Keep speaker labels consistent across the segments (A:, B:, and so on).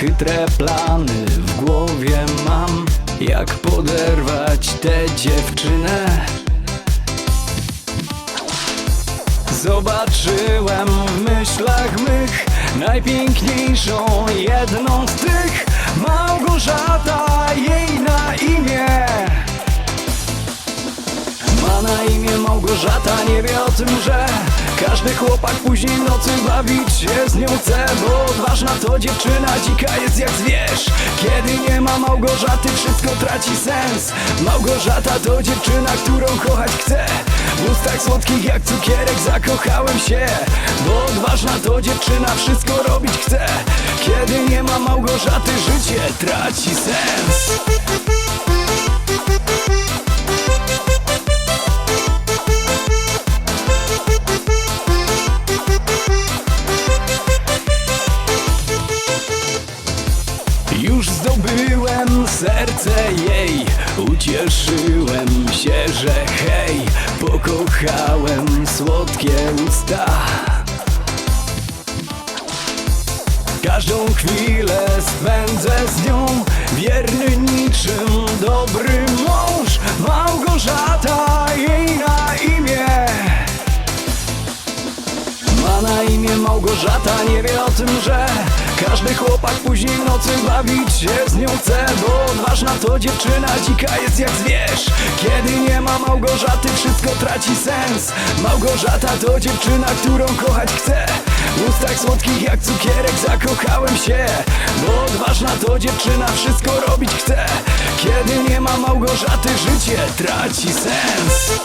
A: Chytre plany w głowie mam. Jak poderwać tę dziewczynę? Zobaczyłem w myślach mych Najpiękniejszą jedną z tych Małgorzata, nie wie o tym, że Każdy chłopak później nocy bawić się z nią chce Bo odważna to dziewczyna, dzika jest jak zwierz. Kiedy nie ma Małgorzaty, wszystko traci sens. Małgorzata to dziewczyna, którą kochać chcę W ustach słodkich jak cukierek zakochałem się. Bo odważna to dziewczyna, wszystko robić chce. Kiedy nie ma Małgorzaty, życie traci sens serce jej. Ucieszyłem się, że hej Pokochałem słodkie usta. Każdą chwilę spędzę z nią. Wierny niczym dobry mąż. Małgorzata jej na imię. Ma na imię Małgorzata, nie wie o tym, że Każdy chłopak później nocy bawić się z nią chce Bo odważna to dziewczyna, dzika jest jak zwierz. Kiedy nie ma Małgorzaty, wszystko traci sens. Małgorzata to dziewczyna, którą kochać chcę W ustach słodkich jak cukierek zakochałem się. Bo odważna to dziewczyna, wszystko robić chce. Kiedy nie ma Małgorzaty, życie traci sens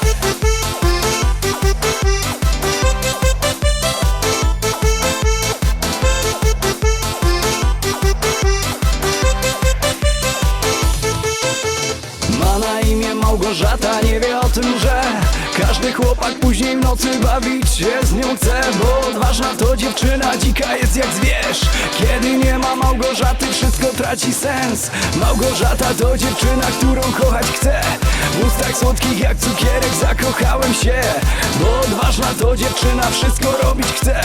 A: Małgorzata, nie wie o tym, że Każdy chłopak później w nocy bawić się z nią chce Bo odważna to dziewczyna, dzika jest jak zwierz. Kiedy nie ma Małgorzaty, wszystko traci sens. Małgorzata to dziewczyna, którą kochać chcę W ustach słodkich jak cukierek zakochałem się. Bo odważna to dziewczyna, wszystko robić chce.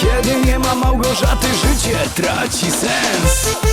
A: Kiedy nie ma Małgorzaty, życie traci sens